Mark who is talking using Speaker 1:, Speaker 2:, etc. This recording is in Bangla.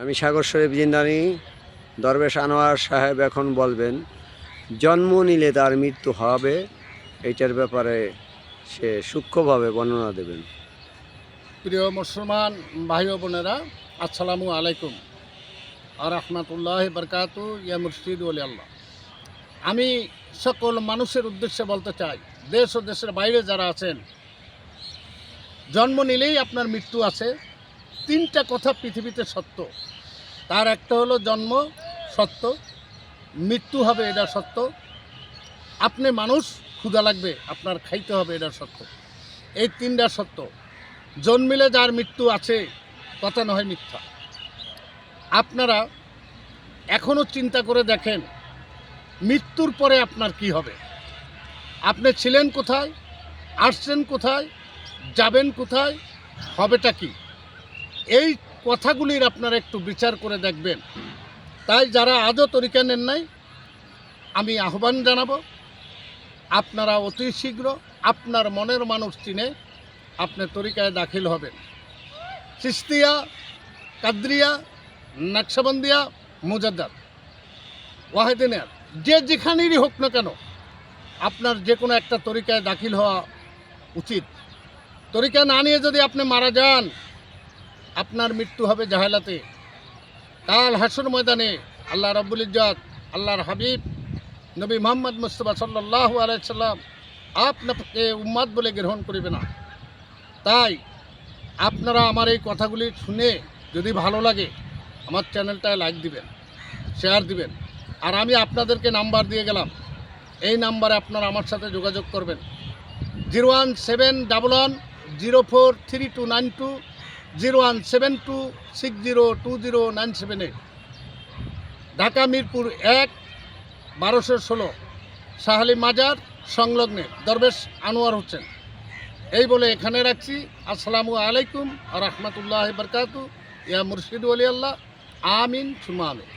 Speaker 1: আমি সাগর শরীফ জিন্দানি, দরবেশ আনোয়ার সাহেব এখন বলবেন, জন্ম নিলে তার মৃত্যু হবে, এইটার ব্যাপারে সে সূক্ষ্মভাবে বর্ণনা দেবেন।
Speaker 2: প্রিয় মুসলমান ভাই বোনেরা, আসসালামু আলাইকুম। আর রহমতুল্লাহ বরকাতু ইয়া মুর্শিদ আল্লাহ। আমি সকল মানুষের উদ্দেশ্যে বলতে চাই, দেশ ও দেশের বাইরে যারা আছেন, জন্ম নিলেই আপনার মৃত্যু আছে তিনটা কথা পৃথিবীতে সত্য। তার একটা হলো জন্ম, সত্য। মৃত্যু হবে, এটা সত্য। আপনি মানুষ, ক্ষুধা লাগবে, আপনার খাইতে হবে, এটা সত্য। এই তিনটা সত্য। জন্মিলে যার মৃত্যু আছে, কথা নয় মিথ্যা। আপনারা এখনও চিন্তা করে দেখেন, মৃত্যুর পরে আপনার কি হবে? আপনি ছিলেন কোথায়, আসছেন কোথায়, যাবেন কোথায়, হবেটা কি? এই কথাগুলির আপনারা একটু বিচার করে দেখবেন। তাই যারা আজও তরিকা নেন নাই, আমি আহ্বান জানাব, আপনারা অতি শীঘ্র আপনার মনের মানুষ চিনে আপনি তরিকায় দাখিল হবেন। চিস্তিয়া কাদ্রিয়া, নাকশাবন্দিয়া মুজাদ্দার ওয়াহেদিনের যে যেখানেরই হোক না কেন, আপনার যে কোনো একটা তরিকায় দাখিল হওয়া উচিত। তরিকা না নিয়ে যদি আপনি মারা যান আপনার মৃত্যু হবে জাহেলাতে। কাল হাসুর ময়দানে আল্লাহ রাব্বুল ইজ্জাত, আল্লাহর হাবিব নবী মোহাম্মদ মুস্তফা সাল্লাহ আলাইসাল্লাম আপনাকে উম্মাদ বলে গ্রহণ করিবে না। তাই আপনারা আমার এই কথাগুলি শুনে যদি ভালো লাগে, আমার চ্যানেলটায় লাইক দিবেন, শেয়ার দিবেন। আর আমি আপনাদেরকে নাম্বার দিয়ে গেলাম। এই নাম্বারে আপনারা আমার সাথে যোগাযোগ করবেন। Zero one seven double one zero four three two nine two zero one seven two six zero two zero nine seven eight. Dhaka, Mirpur এক, বারোশো ষোলো। সাহালি মাজার সংলগ্নে দরবেশ আনোয়ার হোসেন। এই বলে এখানে রাখছি। আসসালামু আলাইকুম রহমতুল্লাহ বরকাতু। ইয়া মুর্শিদ আলী আল্লাহ। আমিন সুমা আমিন